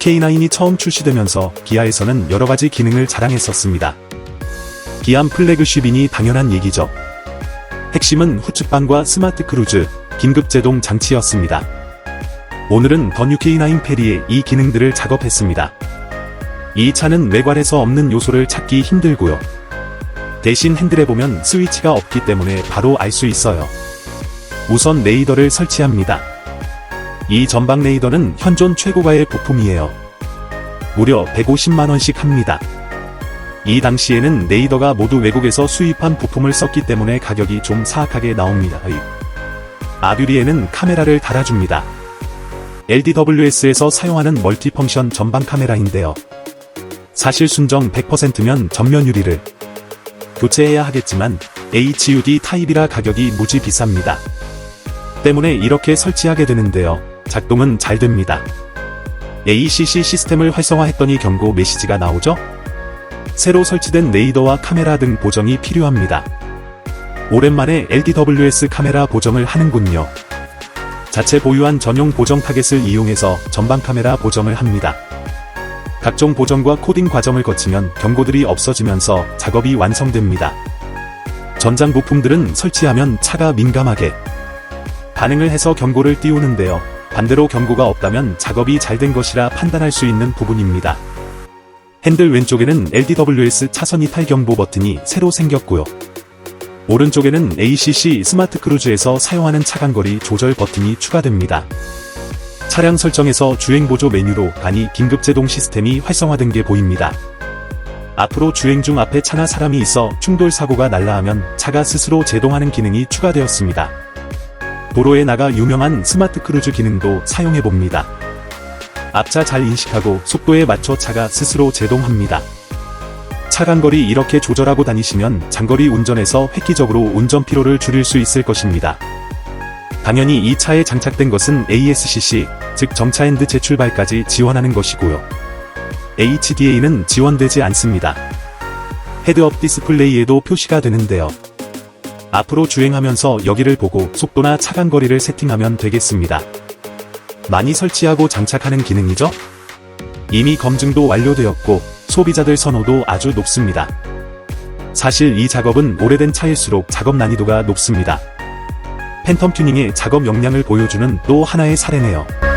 K9이 처음 출시되면서 기아에서는 여러가지 기능을 자랑했었습니다. 기암 플래그십이니 당연한 얘기죠. 핵심은 후측방과 스마트 크루즈, 긴급 제동 장치였습니다. 오늘은 더뉴 K9 페리에 이 기능들을 작업했습니다. 이 차는 외관에서 없는 요소를 찾기 힘들고요. 대신 핸들에 보면 스위치가 없기 때문에 바로 알 수 있어요. 우선 레이더를 설치합니다. 이 전방 레이더는 현존 최고가의 부품이에요. 무려 150만원씩 합니다. 이 당시에는 레이더가 모두 외국에서 수입한 부품을 썼기 때문에 가격이 좀 사악하게 나옵니다. 아뷰리에는 카메라를 달아줍니다. LDWS에서 사용하는 멀티펑션 전방 카메라인데요. 사실 순정 100%면 전면 유리를 교체해야 하겠지만 HUD 타입이라 가격이 무지 비쌉니다. 때문에 이렇게 설치하게 되는데요. 작동은 잘 됩니다. ACC 시스템을 활성화했더니 경고 메시지가 나오죠? 새로 설치된 레이더와 카메라 등 보정이 필요합니다. 오랜만에 LDWS 카메라 보정을 하는군요. 자체 보유한 전용 보정 타겟을 이용해서 전방 카메라 보정을 합니다. 각종 보정과 코딩 과정을 거치면 경고들이 없어지면서 작업이 완성됩니다. 전장 부품들은 설치하면 차가 민감하게 반응을 해서 경고를 띄우는데요. 반대로 경고가 없다면 작업이 잘 된 것이라 판단할 수 있는 부분입니다. 핸들 왼쪽에는 LDWS 차선 이탈 경보 버튼이 새로 생겼고요. 오른쪽에는 ACC 스마트 크루즈에서 사용하는 차간거리 조절 버튼이 추가됩니다. 차량 설정에서 주행 보조 메뉴로 간이 긴급 제동 시스템이 활성화된 게 보입니다. 앞으로 주행 중 앞에 차나 사람이 있어 충돌 사고가 날라하면 차가 스스로 제동하는 기능이 추가되었습니다. 도로에 나가 유명한 스마트 크루즈 기능도 사용해 봅니다. 앞차 잘 인식하고 속도에 맞춰 차가 스스로 제동합니다. 차간거리 이렇게 조절하고 다니시면 장거리 운전에서 획기적으로 운전 피로를 줄일 수 있을 것입니다. 당연히 이 차에 장착된 것은 ASCC, 즉 정차 핸드 재출발까지 지원하는 것이고요. HDA는 지원되지 않습니다. 헤드업 디스플레이에도 표시가 되는데요. 앞으로 주행하면서 여기를 보고 속도나 차간거리를 세팅하면 되겠습니다. 많이 설치하고 장착하는 기능이죠? 이미 검증도 완료되었고 소비자들 선호도 아주 높습니다. 사실 이 작업은 오래된 차일수록 작업 난이도가 높습니다. 팬텀 튜닝의 작업 역량을 보여주는 또 하나의 사례네요.